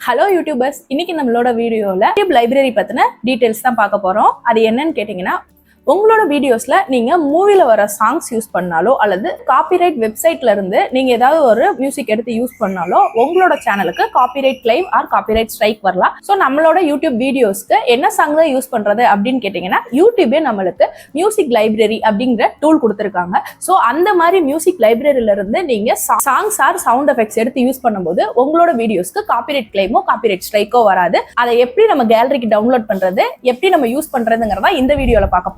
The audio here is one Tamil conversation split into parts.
ஹலோ யூடியூபர்ஸ் இன்னைக்கு நம்மளோட வீடியோவில் யூடியூப் லைப்ரரி பற்றின டீட்டெயில்ஸ் தான் பார்க்க போகிறோம் அது என்னன்னு கேட்டிங்கன்னா உங்களோட வீடியோஸ்ல நீங்க மூவில வர சாங்ஸ் யூஸ் பண்ணாலோ அல்லது காப்பிரைட் வெப்சைட்ல இருந்து நீங்க ஏதாவது ஒரு மியூசிக் எடுத்து யூஸ் பண்ணாலோ உங்களோட சேனலுக்கு copyright claim or copyright strike வரலாம். ஸோ நம்மளோட யூடியூப் வீடியோஸ்க்கு என்ன சாங் தான் யூஸ் பண்றது அப்படின்னு கேட்டிங்கன்னா யூடியூபே நம்மளுக்கு மியூசிக் லைப்ரரி அப்படிங்கிற டூல் கொடுத்துருக்காங்க. ஸோ அந்த மாதிரி மியூசிக் லைப்ரரியில இருந்து நீங்க சாங்ஸ் ஆர் சவுண்ட் எஃபெக்ட்ஸ் எடுத்து யூஸ் பண்ணும்போது உங்களோட வீடியோஸ்க்கு காப்பிரைட் கிளைமோ காப்பிரைட் ஸ்ட்ரைக்கோ வராது. அதை எப்படி நம்ம கேலரிக்கு டவுன்லோட் பண்றது எப்படி நம்ம யூஸ் பண்றதுங்கிறதா இந்த வீடியோல பார்க்க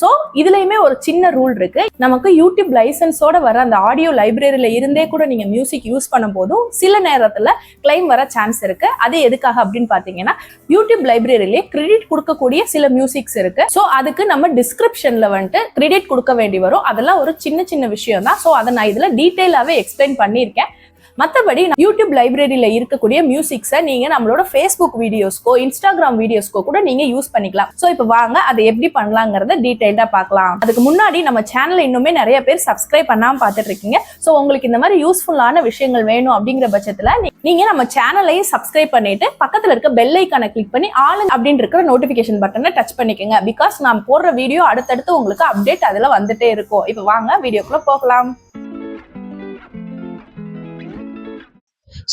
ஸோ இதுலயுமே ஒரு சின்ன ரூல் இருக்கு. நமக்கு யூடியூப் லைசன்ஸோட வர அந்த ஆடியோ லைப்ரரியில இருந்தே கூட நீங்க மியூசிக் யூஸ் பண்ணும் போதும் சில நேரத்துல கிளைம் வர சான்ஸ் இருக்கு. அது எதுக்காக அப்படின்னு பாத்தீங்கன்னா யூடியூப் லைப்ரரியிலே கிரெடிட் கொடுக்கக்கூடிய சில மியூசிக்ஸ் இருக்கு. ஸோ அதுக்கு நம்ம டிஸ்கிரிப்ஷன்ல வந்துட்டு கிரெடிட் கொடுக்க வேண்டி வரும். அதெல்லாம் ஒரு சின்ன சின்ன விஷயம் தான் ஸோ அதை நான் இதுல டீட்டெயிலாவே எக்ஸ்பிளைன் பண்ணியிருக்கேன். மற்றபடி யூடியூப் லைப்ரரியில் இருக்கக்கூடிய மியூசிக்ஸை நீங்கள் நம்மளோட ஃபேஸ்புக் வீடியோஸ்க்கோ இன்ஸ்டாகிராம் வீடியோஸ்க்கோ கூட நீங்கள் யூஸ் பண்ணிக்கலாம். ஸோ இப்போ வாங்க அதை எப்படி பண்ணலாங்கிறத டீட்டெயில்டாக பார்க்கலாம். அதுக்கு முன்னாடி நம்ம சேனலை இன்னுமே நிறைய பேர் சப்ஸ்கிரைப் பண்ணாமல் பார்த்துட்டு இருக்கீங்க. ஸோ உங்களுக்கு இந்த மாதிரி யூஸ்ஃபுல்லான விஷயங்கள் வேணும் அப்படிங்கிற பட்சத்தில் நீங்கள் நம்ம சேனலையும் சப்ஸ்கிரைப் பண்ணிட்டு பக்கத்தில் இருக்க பெல் ஐக்கானை கிளிக் பண்ணி ஆளு அப்படின்னு இருக்கிற நோட்டிஃபிகேஷன் பட்டனை டச் பண்ணிக்கோங்க. பிகாஸ் நான் போடுற வீடியோ அடுத்தடுத்து உங்களுக்கு அப்டேட் அதில் வந்துட்டே இருக்கும். இப்போ வாங்க வீடியோக்குள்ளே போகலாம்.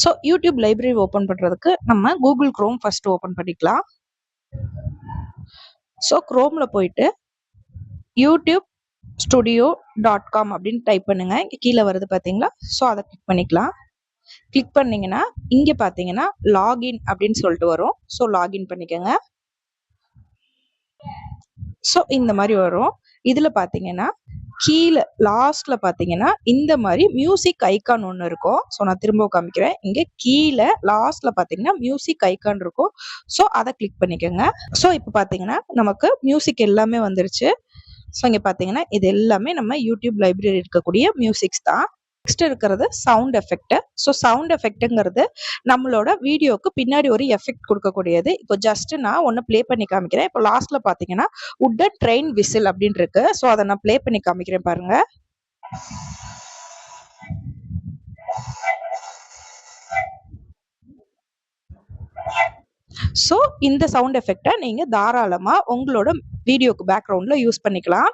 ஸோ யூடியூப் லைப்ரரி ஓப்பன் பண்ணுறதுக்கு நம்ம கூகுள் க்ரோம் ஃபஸ்ட்டு ஓப்பன் பண்ணிக்கலாம். ஸோ க்ரோமில் போயிட்டு யூடியூப் ஸ்டுடியோ டாட் காம் அப்படின்னு டைப் பண்ணுங்கள் இங்கே கீழே வருது பார்த்தீங்களா ஸோ அதை கிளிக் பண்ணிக்கலாம். கிளிக் பண்ணிங்கன்னா இங்கே பார்த்தீங்கன்னா லாகின் அப்படின்னு சொல்லிட்டு வரும். ஸோ லாகின் பண்ணிக்கோங்க. ஸோ இந்த மாதிரி வரும். இதில் பார்த்தீங்கன்னா கீழே லாஸ்ட்ல பார்த்தீங்கன்னா இந்த மாதிரி மியூசிக் ஐக்கான் ஒன்று இருக்கும். ஸோ நான் திரும்ப காமிக்கிறேன். இங்கே கீழே லாஸ்ட்ல பார்த்தீங்கன்னா மியூசிக் ஐக்கான் இருக்கும். ஸோ அதை கிளிக் பண்ணிக்கோங்க. ஸோ இப்போ பார்த்தீங்கன்னா நமக்கு மியூசிக் எல்லாமே வந்துருச்சு. ஸோ இங்கே பார்த்தீங்கன்னா இது எல்லாமே நம்ம யூடியூப் லைப்ரரி இருக்கக்கூடிய மியூசிக்ஸ் தான். நெக்ஸ்ட் இருக்கிறது சவுண்ட் எஃபெக்ட் ஸோ சவுண்ட் எஃபெக்ட்டுங்கிறது நம்மளோட வீடியோக்கு பின்னாடி ஒரு எஃபெக்ட் கொடுக்கக்கூடியது. இப்போ ஜஸ்ட் நான் ஒன்று ப்ளே பண்ணி காமிக்கிறேன். இப்போ லாஸ்ட்ல பார்த்தீங்கன்னா உட்டன் ட்ரெயின் விசில் அப்படின்னு இருக்கு. ஸோ அதை நான் ப்ளே பண்ணி காமிக்கிறேன் பாருங்க. ஸோ இந்த சவுண்ட் எஃபெக்டை நீங்கள் தாராளமாக உங்களோட வீடியோக்கு பேக்ரவுண்டில் யூஸ் பண்ணிக்கலாம்.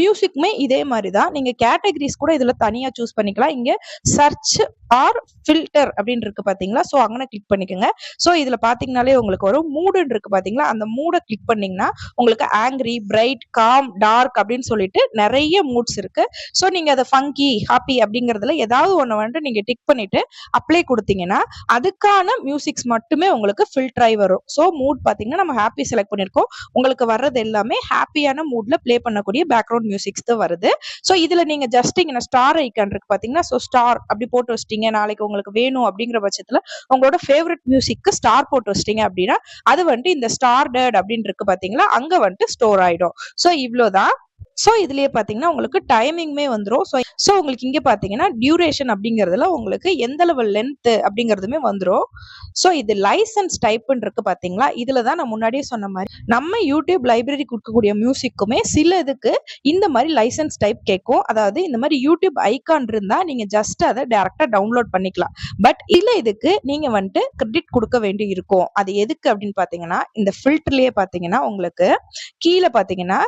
மியூசிக்குமே இதே மாதிரி தான் நீங்கள் கேட்டகரிஸ் கூட இதில் தனியாக சூஸ் பண்ணிக்கலாம். இங்கே சர்ச் ஆர் ஃபில்டர் அப்படின்னு இருக்கு பார்த்தீங்களா ஸோ அங்கே கிளிக் பண்ணிக்கோங்க. ஸோ இதில் பார்த்தீங்கனாலே உங்களுக்கு வரும் மூடுன்னு இருக்கு பார்த்தீங்களா அந்த மூடை கிளிக் பண்ணிங்கன்னா உங்களுக்கு ஆங்கிரி பிரைட் காம் டார்க் அப்படின்னு சொல்லிட்டு நிறைய மூட்ஸ் இருக்கு. ஸோ நீங்கள் அதை ஃபங்கி ஹாப்பி அப்படிங்கிறதுல ஏதாவது ஒன்று வந்துட்டு நீங்கள் டிக் பண்ணிட்டு அப்ளை கொடுத்தீங்கன்னா அதுக்கான மியூசிக்ஸ் மட்டுமே உங்களுக்கு ஃபில்டராகி வரும். ஸோ மூட் பார்த்தீங்கன்னா நம்ம ஹாப்பி செலக்ட் பண்ணியிருக்கோம். உங்களுக்கு வர்றது எல்லாமே ஹாப்பியான மூட்ல ப்ளே பண்ணக்கூடிய பேக்ரவுண்ட் மியூசிக்ஸ் தான் வருது. ஸோ இதுல நீங்க ஜஸ்ட் இங்க ஸ்டார் ஐக்கான் இருக்கு பாத்தீங்கன்னா ஸோ ஸ்டார் அப்படி போட்டு வச்சிட்டீங்க நாளைக்கு உங்களுக்கு வேணும் அப்படிங்கிற பட்சத்துல உங்களோட ஃபேவரட் மியூசிக்கு ஸ்டார் போட்டு வச்சிட்டீங்க அப்படின்னா அது வந்துட்டு இந்த ஸ்டார் டேட் அப்படின்னு இருக்கு பாத்தீங்களா அங்க வந்துட்டு ஸ்டோர் ஆயிடும். ஸோ இவ்வளோதான் ஸோ இதுலயே பார்த்தீங்கன்னா உங்களுக்கு டைமிங்குமே வந்துடும் ஸோ ஸோ உங்களுக்கு இங்கே பார்த்தீங்கன்னா டியூரேஷன் அப்படிங்கறதுல உங்களுக்கு எந்த அளவு லென்த்து அப்படிங்கிறதுமே வந்துடும் ஸோ இது லைசன்ஸ் டைப்னு இருக்கு இதில் தான் நான் முன்னாடியே சொன்ன மாதிரி நம்ம யூடியூப் லைப்ரரி கொடுக்கக்கூடிய மியூசிக்குமே சில இதுக்கு இந்த மாதிரி லைசன்ஸ் டைப் கேட்கும். அதாவது இந்த மாதிரி யூடியூப் ஐக்கான் இருந்தால் நீங்கள் ஜஸ்ட் அதை டேரெக்டாக டவுன்லோட் பண்ணிக்கலாம். பட் இல்லை இதுக்கு நீங்கள் வந்துட்டு கிரெடிட் கொடுக்க வேண்டி இருக்கும். அது எதுக்கு அப்படின்னு பார்த்தீங்கன்னா இந்த ஃபில்டர்லேயே பார்த்தீங்கன்னா உங்களுக்கு கீழே பார்த்தீங்கன்னா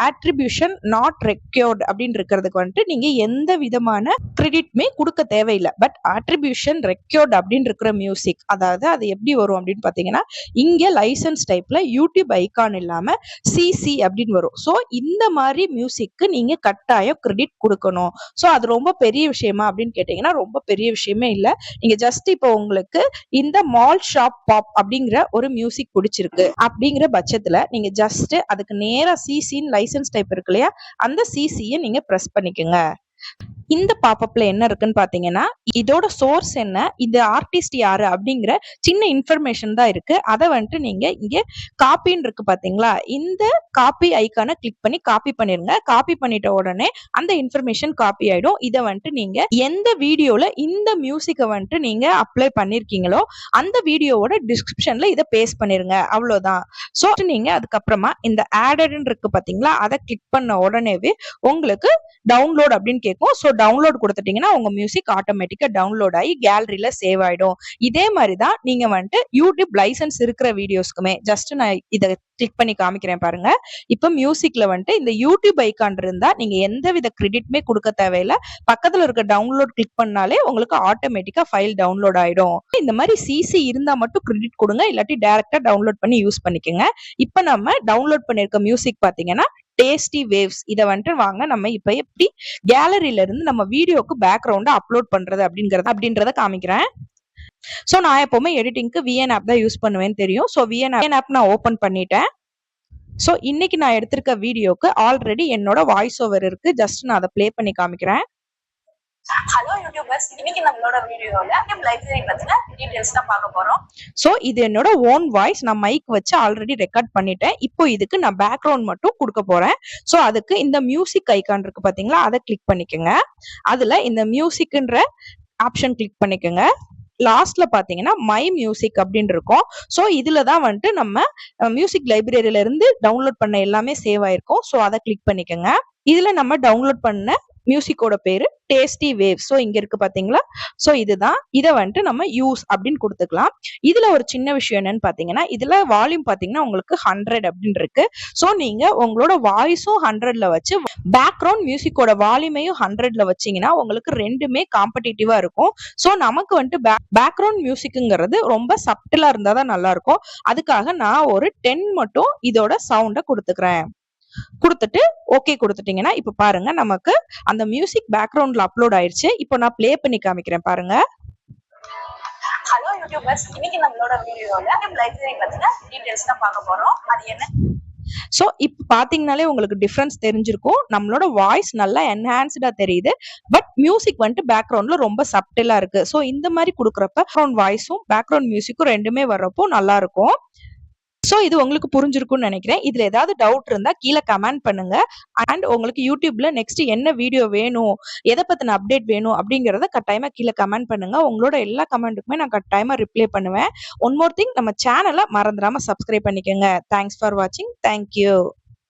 ஆட்ரிபியூஷன் நாட் ரெக்யூர்ட் அப்படின்னு இருக்கிறதுக்கு வந்துட்டு நீங்க எந்த விதமான கிரெடிட்மே கொடுக்க தேவையில்லை. பட் ஆட்ரிபியூஷன் ரெக்யூர்ட் அப்படின்னு இருக்கிற மியூசிக் அதாவது அது எப்படி வரும் அப்படின்னு பாத்தீங்கன்னா இங்க லைசன்ஸ் டைப்ல யூடியூப் ஐகான் இல்லாம சிசி அப்படின்னு வரும். ஸோ இந்த மாதிரி மியூசிக்கு நீங்க கட்டாயம் கிரெடிட் கொடுக்கணும். ஸோ அது ரொம்ப பெரிய விஷயமா அப்படின்னு கேட்டீங்கன்னா ரொம்ப பெரிய விஷயமே இல்லை. நீங்க ஜஸ்ட் இப்போ உங்களுக்கு இந்த மால் ஷாப் பாப் அப்படிங்கிற ஒரு மியூசிக் பிடிச்சிருக்கு அப்படிங்கிற பட்சத்துல நீங்க ஜஸ்ட் அதுக்கு நேரா சிசின்னு லைசன்ஸ் டைப் இருக்கு அந்த சிசியை நீங்க ப்ரெஸ் பண்ணிக்கோங்க. இந்த பாப்பப்ல என்ன இருக்குன்னு பாத்தீங்கன்னா இதோட சோர்ஸ் என்ன இந்த ஆர்டிஸ்ட் யாரு அப்படிங்கிற சின்ன இன்ஃபர்மேஷன் தான் இருக்கு. அதை வந்துட்டு நீங்க இங்க காப்பின்னு இருக்கு பாத்தீங்களா? இந்த காப்பி ஐக்கான கிளிக் பண்ணி காப்பி பண்ணிருங்க. காப்பி பண்ணிட்ட உடனே அந்த இன்ஃபர்மேஷன் காப்பி ஆயிடும். இதை வந்துட்டு நீங்க எந்த வீடியோல இந்த மியூசிக்கை வந்துட்டு நீங்க அப்ளை பண்ணிருக்கீங்களோ அந்த வீடியோவோட டிஸ்கிரிப்ஷன்ல இதை பேஸ்ட் பண்ணிருங்க. அவ்வளவுதான். ஸோ நீங்க அதுக்கப்புறமா இந்த ஆடட்னு இருக்கு பாத்தீங்களா அதை கிளிக் பண்ண உடனேவே உங்களுக்கு டவுன்லோட் அப்படின்னு கேட்கும். ஸோ டவுன்லோட் கொடுத்துட்டீங்கன்னா உங்க மியூசிக் ஆட்டோமேட்டிக்கா டவுன்லோட் ஆகி கேலரியில சேவ் ஆயிடும். இதே மாதிரி தான் நீங்க வந்துட்டு யூடியூப் லைசன்ஸ் இருக்கிற வீடியோஸ்க்குமே ஜஸ்ட் நான் இதை கிளிக் பண்ணி காமிக்கிறேன் பாருங்க. இப்போ மியூசிக்ல வந்துட்டு இந்த யூடியூப் ஐக்கான் இருந்தா நீங்க எந்த வித கிரெடிட்மே கொடுக்க தேவையில்ல. பக்கத்துல இருக்க டவுன்லோட் கிளிக் பண்ணாலே உங்களுக்கு ஆட்டோமேட்டிக்கா ஃபைல் டவுன்லோட் ஆயிடும். இந்த மாதிரி சிசி இருந்தா மட்டும் கிரெடிட் கொடுங்க இல்லாட்டி டைரக்டா டவுன்லோட் பண்ணி யூஸ் பண்ணிக்கோங்க. இப்போ நம்ம டவுன்லோட் பண்ணிருக்க மியூசிக் பாத்தீங்கன்னா டேஸ்டி வேவ்ஸ் இதை வந்துட்டு வாங்க. நம்ம இப்ப எப்படி கேலரியில இருந்து நம்ம வீடியோக்கு பேக்ரவுண்டை அப்லோட் பண்றது அப்படிங்கறது அப்படின்றத காமிக்கிறேன். ஸோ நான் எப்பவுமே எடிட்டிங்க்கு விஎன் ஆப் தான் யூஸ் பண்ணுவேன்னு தெரியும். ஸோ விஎன் ஆப் நான் ஓப்பன் பண்ணிட்டேன். ஸோ இன்னைக்கு நான் எடுத்திருக்க வீடியோக்கு ஆல்ரெடி என்னோட வாய்ஸ் ஓவர் இருக்கு. ஜஸ்ட் நான் அதை ப்ளே பண்ணி காமிக்கிறேன். ஹலோ யூடியூபர்ஸ் இன்னைக்கு நம்மளோட வீடியோல லைப்ரரி பத்தின டீடைல்ஸ் தான் பார்க்க போறோம். ஸோ இது என்னோட ஓன் வாய்ஸ் நான் மைக் வச்சு ஆல்ரெடி ரெக்கார்ட் பண்ணிட்டேன். இப்போ இதுக்கு நான் பேக்ரவுண்ட் மட்டும் கொடுக்க போறேன். ஸோ அதுக்கு இந்த மியூசிக் ஐக்கான் இருக்கு பாத்தீங்களா? அதை கிளிக் பண்ணிக்கோங்க. அதுல இந்த மியூசிக்ன்ற ஆப்ஷன் கிளிக் பண்ணிக்கோங்க. லாஸ்ட்ல பாத்தீங்கன்னா மை மியூசிக் அப்படின்னு இருக்கும். ஸோ இதுல தான் வந்துட்டு நம்ம மியூசிக் லைப்ரரியில இருந்து டவுன்லோட் பண்ண எல்லாமே சேவ் ஆயிருக்கும். ஸோ அதை கிளிக் பண்ணிக்கோங்க. இதுல நம்ம டவுன்லோட் பண்ண மியூசிக்கோட பேரு டேஸ்டி வேவ் ஸோ இங்க இருக்கு பாத்தீங்களா? ஸோ இதுதான். இதை வந்துட்டு நம்ம யூஸ் அப்படின்னு கொடுத்துக்கலாம். இதுல ஒரு சின்ன விஷயம் என்னன்னு பாத்தீங்கன்னா இதுல வால்யூம் பாத்தீங்கன்னா உங்களுக்கு ஹண்ட்ரட் அப்படின்னு இருக்கு. ஸோ நீங்க உங்களோட வாய்ஸும் ஹண்ட்ரட்ல வச்சு பேக்ரவுண்ட் மியூசிக்கோட வால்யூமையும் ஹண்ட்ரட்ல வச்சீங்கன்னா உங்களுக்கு ரெண்டுமே காம்படிட்டிவா இருக்கும். ஸோ நமக்கு வந்துட்டு பேக்ரவுண்ட் மியூசிக்குங்கிறது ரொம்ப சப்டிலா இருந்தா தான் நல்லா இருக்கும். அதுக்காக நான் ஒரு டென் மட்டும் இதோட சவுண்டை கொடுத்துக்கிறேன். கொடுத்துட்டு ஓகே கொடுத்துட்டீங்கன்னா இப்ப பாருங்க நமக்கு அந்த மியூசிக் பேக்ரவுண்ட்ல அப்லோட் ஆயிருச்சு. இப்போ நான் ப்ளே பண்ணி காமிக்கிறேன் பாருங்க. ஹலோ யூடியூபர்ஸ் இன்னைக்கு நம்மளோட வீடியோல லைப்ரரி பத்தின டீடைல்ஸ் தான் பார்க்க போறோம். அது என்ன? ஸோ இப்போ பாத்தீங்கனாலே உங்களுக்கு டிஃப்ரென்ஸ் தெரிஞ்சிருக்கும். நம்மளோட வாய்ஸ் நல்லா என்ஹான்ஸ்டா தெரியுது. பட் மியூசிக் வந்துட்டு பேக்ரவுண்ட்ல ரொம்ப சப்டிலா இருக்கு. ஸோ இந்த மாதிரி கொடுக்குறப்ப பேக்ரவுண்ட் வாய்ஸும் பேக்ரவுண்ட் மியூசிக்கும் ரெண்டுமே வர்றப்போ நல்லா இருக்கும். ஸோ இது உங்களுக்கு புரிஞ்சிருக்கும்னு நினைக்கிறேன். இதில் ஏதாவது டவுட் இருந்தால் கீழே கமெண்ட் பண்ணுங்க. அண்ட் உங்களுக்கு யூடியூப்ல நெக்ஸ்ட் என்ன வீடியோ வேணும் எதை பற்றின அப்டேட் வேணும் அப்படிங்கிறத கட்டாயமாக கீழே கமெண்ட் பண்ணுங்க. உங்களோட எல்லா கமெண்ட்டுக்குமே நான் கட்டாயமாக ரிப்ளை பண்ணுவேன். ஒன் மோர் திங் நம்ம சேனலை மறந்துடாமல் சப்ஸ்கிரைப் பண்ணிக்கோங்க. தேங்க்ஸ் ஃபார் வாட்சிங் தேங்க்யூ